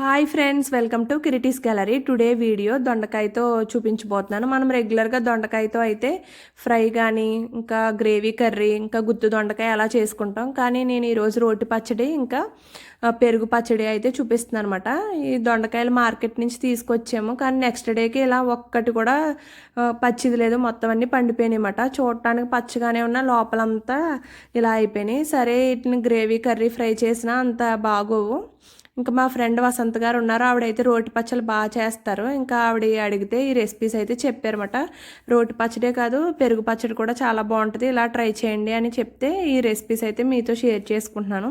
Hi friends welcome to Kriti's gallery today video దొండకాయతో చూపించబోతున్నాను. మనం రెగ్యులర్గా దొండకాయతో అయితే ఫ్రై కానీ ఇంకా గ్రేవీ కర్రీ ఇంకా గుత్తు దొండకాయ అలా చేసుకుంటాం. కానీ నేను ఈరోజు రోటి పచ్చడి ఇంకా పెరుగు పచ్చడి అయితే చూపిస్తున్నాను అనమాట ఈ దొండకాయలు మార్కెట్ నుంచి తీసుకొచ్చాము. కానీ నెక్స్ట్ డేకి ఇలా ఒక్కటి కూడా పచ్చిది లేదు. మొత్తం అన్నీ పండిపోయినాయి చూడటానికి పచ్చగానే ఉన్న లోపలంతా ఇలా అయిపోయినాయి. సరే వీటిని గ్రేవీ కర్రీ ఫ్రై చేసినా అంత బాగోవు. ఇంకా మా ఫ్రెండ్ వసంత్ గారు ఉన్నారు. ఆవిడైతే రోటి పచ్చళ్ళు బాగా చేస్తారు. ఇంకా ఆవిడ అడిగితే ఈ రెసిపీస్ అయితే చెప్పారన్నమాట. రోటి పచ్చడే కాదు పెరుగు పచ్చడి కూడా చాలా బాగుంటుంది. ఇలా ట్రై చేయండి అని చెప్తే ఈ రెసిపీస్ అయితే మీతో షేర్ చేసుకుంటున్నాను.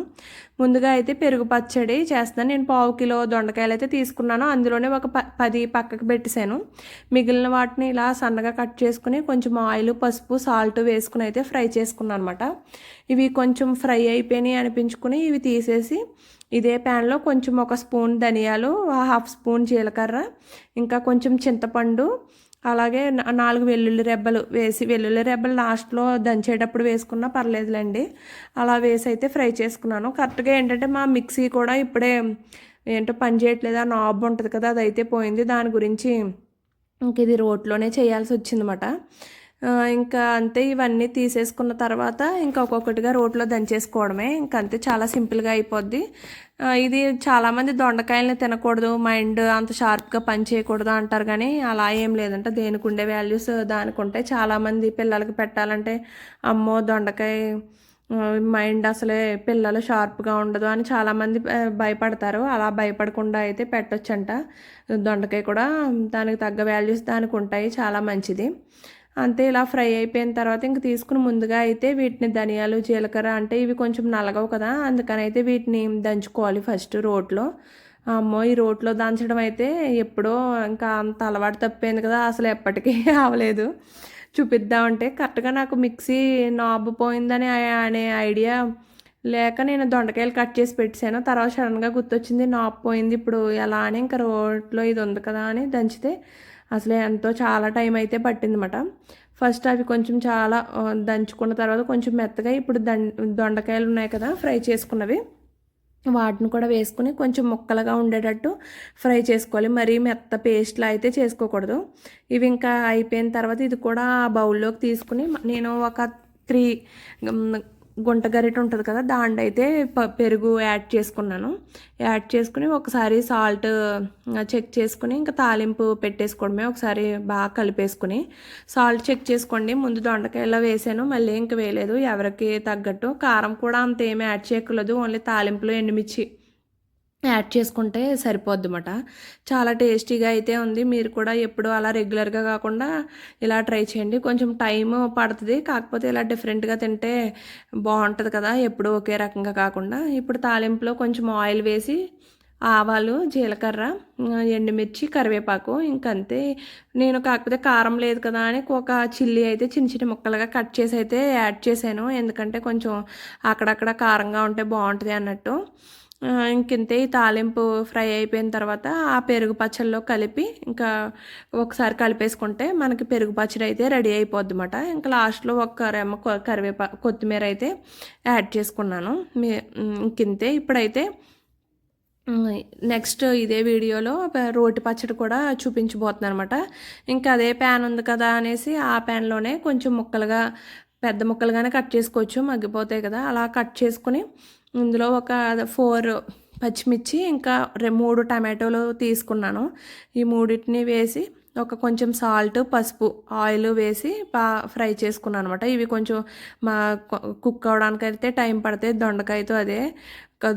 ముందుగా అయితే పెరుగు పచ్చడి చేస్తాను నేను పావు కిలో దొండకాయలు అయితే తీసుకున్నాను. అందులోనే ఒక ప పది పక్కకు పెట్టేశాను. మిగిలిన వాటిని ఇలా సన్నగా కట్ చేసుకుని కొంచెం ఆయిల్ పసుపు సాల్ట్ వేసుకుని అయితే ఫ్రై చేసుకున్నాను అనమాట ఇవి కొంచెం ఫ్రై అయిపోయినాయి అనిపించుకుని ఇవి తీసేసి ఇదే ప్యాన్లో కొంచెం ఒక స్పూన్ ధనియాలు హాఫ్ స్పూన్ జీలకర్ర ఇంకా కొంచెం చింతపండు అలాగే నా- నాలుగు వెల్లుల్లి రెబ్బలు వేసి వెల్లుల్లి రెబ్బలు లాస్ట్లో దంచేటప్పుడు వేసుకున్నా పర్లేదులేండి. అలా వేసి అయితే ఫ్రై చేసుకున్నాను. కరెక్ట్గా ఏంటంటే మా మిక్సీ కూడా ఇప్పుడే ఏంటో పని చేయట్లేదు ఆ నాబ్ ఉంటుంది కదా అదైతే పోయింది. దాని గురించి ఇంక ఇది రోట్లోనే చేయాల్సి వచ్చిందన్నమాట. ఇంకా అంతే ఇవన్నీ తీసేసుకున్న తర్వాత ఇంకా ఒక్కొక్కటిగా రోట్లో దంచేసుకోవడమే. ఇంకా అంతే చాలా సింపుల్గా అయిపోద్ది. ఇది చాలామంది దొండకాయలని తినకూడదు మైండ్ అంత షార్ప్గా పని చేయకూడదు అంటారు కానీ అలా ఏం లేదంట. దేనికి ఉండే వాల్యూస్ దానికి ఉంటాయి. చాలామంది పిల్లలకి పెట్టాలంటే అమ్మో దొండకాయ మైండ్ అసలే పిల్లలు షార్ప్గా ఉండదు అని చాలామంది భయపడతారు. అలా భయపడకుండా అయితే పెట్టొచ్చంట. దొండకాయ కూడా దానికి తగ్గ వాల్యూస్ దానికి ఉంటాయి. చాలా మంచిది. అంతే ఇలా ఫ్రై అయిపోయిన తర్వాత ఇంక తీసుకుని ముందుగా అయితే వీటిని ధనియాలు జీలకర్ర అంటే ఇవి కొంచెం నలగవు కదా అందుకని అయితే వీటిని దంచుకోవాలి ఫస్ట్ రోట్లో. అమ్మో ఈ రోట్లో దంచడం అయితే ఎప్పుడో ఇంకా అంత అలవాటు తప్పింది కదా అసలు ఎప్పటికీ అవలేదు చూపిద్దామంటే కరెక్ట్గా నాకు మిక్సీ నాబ్ పోయిందని అనే ఐడియా లేక నేను దొండకాయలు కట్ చేసి పెట్టాను తర్వాత సడన్గా గుర్తొచ్చింది నాబ్ పోయింది ఇప్పుడు ఎలా అని ఇంకా రోట్లో ఇది ఉంది కదా అని దంచితే అసలు ఎంతో చాలా టైం అయితే పట్టిందన్నమాట. ఫస్ట్ అవి కొంచెం చాలా దంచుకున్న తర్వాత కొంచెం మెత్తగా ఇప్పుడు దం దొండకాయలు ఉన్నాయి కదా ఫ్రై చేసుకున్నవి. వాటిని కూడా వేసుకుని కొంచెం ముక్కలుగా ఉండేటట్టు ఫ్రై చేసుకోవాలి. మరీ మెత్త పేస్ట్లా అయితే చేసుకోకూడదు. ఇవి ఇంకా అయిపోయిన తర్వాత ఇది కూడా ఆ బౌల్లోకి తీసుకుని నేను ఒక త్రీ గుంట గరిట ఉంటుంది కదా దాంట్లో అయితే ప- పెరుగు యాడ్ చేసుకున్నాను. యాడ్ చేసుకుని ఒకసారి సాల్ట్ చెక్ చేసుకుని ఇంకా తాలింపు పెట్టేసుకోవడమే ఒకసారి బాగా కలిపేసుకుని. సాల్ట్ చెక్ చేసుకోండి ముందు దొండకాయలో వేసాను మళ్ళీ ఇంక వేయలేదు ఎవరికి తగ్గట్టు. కారం కూడా అంత ఏమి యాడ్ చేయకూడదు ఓన్లీ తాలింపులో ఎండుమిర్చి. యాడ్ చేసుకుంటే సరిపోద్దన్నమాట. చాలా టేస్టీగా అయితే ఉంది. మీరు కూడా ఎప్పుడు అలా రెగ్యులర్గా కాకుండా ఇలా ట్రై చేయండి. కొంచెం టైం పడుతుంది. కాకపోతే ఇలా డిఫరెంట్గా తింటే బాగుంటుంది కదా. ఎప్పుడు ఒకే రకంగా కాకుండా. ఇప్పుడు తాలింపులో కొంచెం ఆయిల్ వేసి ఆవాలు జీలకర్ర ఎండుమిర్చి కరివేపాకు ఇంకంతే. నేను కాకపోతే కారం లేదు కదా అని ఒక చిల్లీ అయితే చిన్న చిన్న ముక్కలుగా కట్ చేసి అయితే యాడ్ చేశాను. ఎందుకంటే కొంచెం అక్కడక్కడ కారంగా ఉంటే బాగుంటుంది అన్నట్టు. ఇంకింతే ఈ తాలింపు ఫ్రై అయిపోయిన తర్వాత ఆ పెరుగు పచ్చళ్ళలో కలిపి ఇంకా ఒకసారి కలిపేసుకుంటే మనకి పెరుగు పచ్చడి అయితే రెడీ అయిపోద్ది అనమాట ఇంకా లాస్ట్లో ఒక రెమ్మ కొ- కరివేపా కొత్తిమీర అయితే యాడ్ చేసుకున్నాను. మీ ఇంకింతే ఇప్పుడైతే నెక్స్ట్ ఇదే వీడియోలో రోటి పచ్చడి కూడా చూపించబోతున్నాను అనమాట ఇంకా అదే ప్యాన్ ఉంది కదా అనేసి ఆ ప్యాన్లోనే కొంచెం ముక్కలుగా పెద్ద ముక్కలుగానే కట్ చేసుకోవచ్చు. మగ్గిపోతాయి కదా అలా కట్ చేసుకుని ఇందులో ఒక ఫోర్ పచ్చిమిర్చి ఇంకా మూడు టమాటోలు తీసుకున్నాను. ఈ మూడింటిని వేసి ఒక కొంచెం సాల్ట్ పసుపు ఆయిల్ వేసి బాగా ఫ్రై చేసుకున్నాను అనమాట ఇవి కొంచెం మా కుక్ అవడానికి అయితే టైం పడితే దొండకాయతో అదే.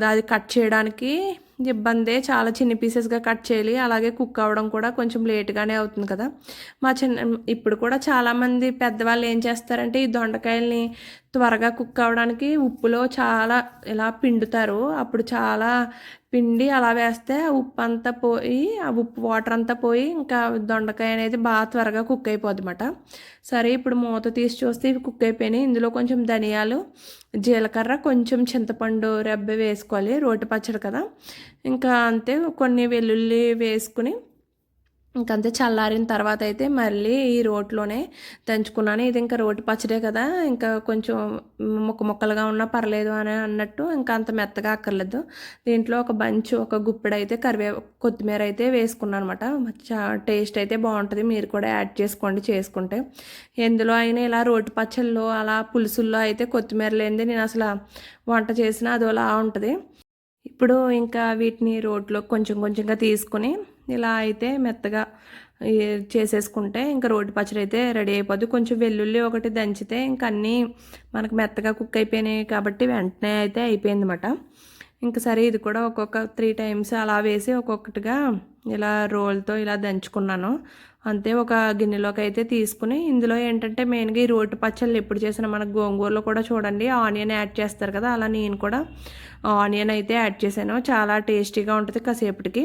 అది కట్ చేయడానికి ఇబ్బందే చాలా చిన్న పీసెస్గా కట్ చేయాలి. అలాగే కుక్ అవ్వడం కూడా కొంచెం లేట్గానే అవుతుంది కదా. మా చిన్న ఇప్పుడు కూడా చాలామంది పెద్దవాళ్ళు ఏం చేస్తారంటే ఈ దొండకాయల్ని త్వరగా కుక్ అవ్వడానికి ఉప్పులో చాలా ఇలా పిండుతారు. అప్పుడు చాలా పిండి అలా వేస్తే ఆ ఉప్పు అంతా పోయి ఆ ఉప్పు వాటర్ అంతా పోయి ఇంకా దొండకాయ అనేది బాగా త్వరగా కుక్ అయిపోద్ది అనమాట సరే ఇప్పుడు మూత తీసి చూస్తే ఇవి కుక్ అయిపోయినాయి. ఇందులో కొంచెం ధనియాలు జీలకర్ర కొంచెం చింతపండు రెబ్బ వేసుకోవాలి. రోటి పచ్చడి కదా. ఇంకా అంతే కొన్ని వెల్లుల్లి వేసుకుని ఇంకంతే చల్లారిన తర్వాత అయితే మళ్ళీ ఈ రోట్లోనే దంచుకున్నాను. ఇది ఇంకా రోటి పచ్చడే కదా ఇంకా కొంచెం ముక్క ముక్కలుగా ఉన్నా పర్లేదు అని అన్నట్టు ఇంకా అంత మెత్తగా అక్కర్లేదు. దీంట్లో ఒక బంచ్ ఒక గుప్పెడు అయితే కరివే కొత్తిమీర అయితే వేసుకున్నాను అనమాట టేస్ట్ అయితే బాగుంటుంది. మీరు కూడా యాడ్ చేసుకోండి చేసుకుంటే. ఎందులో అయినా ఇలా రోటి పచ్చళ్ళు అలా పులుసుల్లో అయితే కొత్తిమీర లేనిదే నేను అసలు వంట చేసినా అది అలా ఉంటుంది. ఇప్పుడు ఇంకా వీటిని రోట్లో కొంచెం కొంచెంగా తీసుకుని ఇలా అయితే మెత్తగా చేసేసుకుంటే ఇంకా రోటి పచ్చడి అయితే రెడీ అయిపోద్ది. కొంచెం వెల్లుల్లి ఒకటి దంచితే ఇంకా అన్నీ మనకు మెత్తగా కుక్ అయిపోయినాయి కాబట్టి వెంటనే అయితే అయిపోయింది అనమాట ఇంక సరే ఇది కూడా ఒక్కొక్క త్రీ టైమ్స్ అలా వేసి ఒక్కొక్కటిగా ఇలా రోల్తో ఇలా దంచుకున్నాను. అంతే ఒక గిన్నెలోకి అయితే తీసుకుని ఇందులో ఏంటంటే మెయిన్గా ఈ రోటి పచ్చళ్ళు ఎప్పుడు చేసిన మన గోంగూరలో కూడా చూడండి ఆనియన్ యాడ్ చేస్తారు కదా అలా నేను కూడా ఆనియన్ అయితే యాడ్ చేశాను. చాలా టేస్టీగా ఉంటుంది కాసేపటికి.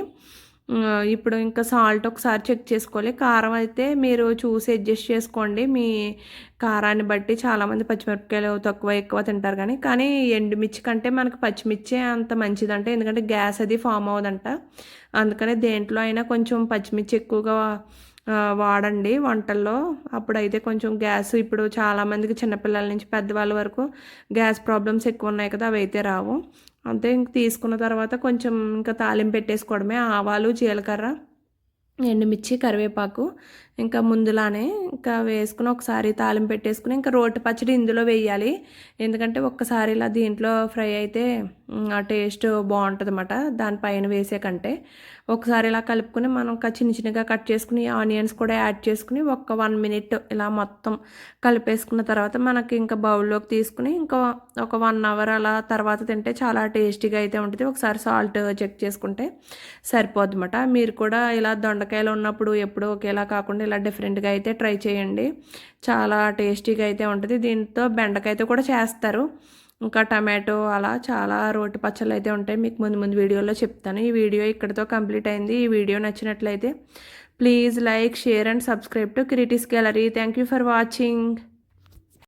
ఇప్పుడు ఇంకా సాల్ట్ ఒకసారి చెక్ చేసుకోవాలి. కారం అయితే మీరు చూసి అడ్జస్ట్ చేసుకోండి. మీ కారాన్ని బట్టి చాలామంది పచ్చిమిరపకాయలు తక్కువ ఎక్కువ తింటారు కానీ కానీ ఎండుమిర్చి కంటే మనకు పచ్చిమిర్చి అంత మంచిదంట. ఎందుకంటే గ్యాస్ అది ఫామ్ అవ్వదంట. అందుకనే దేంట్లో అయినా కొంచెం పచ్చిమిర్చి ఎక్కువగా వాడండి వంటల్లో. అప్పుడైతే కొంచెం గ్యాస్ ఇప్పుడు చాలామందికి చిన్నపిల్లల నుంచి పెద్దవాళ్ళ వరకు గ్యాస్ ప్రాబ్లమ్స్ ఎక్కువ ఉన్నాయి కదా అవి అయితే రావు. అంతే ఇంక తీసుకున్న తర్వాత కొంచెం ఇంకా తాలింపు పెట్టేసుకోవడమే ఆవాలు జీలకర్ర ఎండుమిర్చి కరివేపాకు ఇంకా ముందులానే ఇంకా వేసుకుని ఒకసారి తాలింపు పెట్టేసుకుని ఇంకా రోటి పచ్చడి ఇందులో వేయాలి. ఎందుకంటే ఒక్కసారి ఇలా దీంట్లో ఫ్రై అయితే ఆ టేస్ట్ బాగుంటుంది అన్నమాట దానిపైన వేసే కంటే ఒకసారి ఇలా కలుపుకొని మనం చిన్న చిన్నగా కట్ చేసుకుని ఆనియన్స్ కూడా యాడ్ చేసుకుని ఒక వన్ మినిట్ ఇలా మొత్తం కలిపేసుకున్న తర్వాత మనకి ఇంకా బౌల్లోకి తీసుకుని ఇంకా ఒక వన్ అవర్ అలా తర్వాత తింటే చాలా టేస్టీగా అయితే ఉంటుంది. ఒకసారి సాల్ట్ చెక్ చేసుకుంటే సరిపోద్ది మీరు కూడా ఇలా దొండకాయలు ఉన్నప్పుడు ఎప్పుడు ఒకేలా కాకుండా ఇలా డిఫరెంట్గా అయితే ట్రై చేయండి. చాలా టేస్టీగా అయితే ఉంటుంది. దీంతో బెండకాయతో కూడా చేస్తారు. ఇంకా టమాటో అలా చాలా రోటి పచ్చళ్ళు అయితే ఉంటాయి. మీకు ముందు ముందు వీడియోలో చెప్తాను. ఈ వీడియో ఇక్కడితో కంప్లీట్ అయింది. ఈ వీడియో నచ్చినట్లయితే please like share and subscribe to Kriti's gallery thank you for watching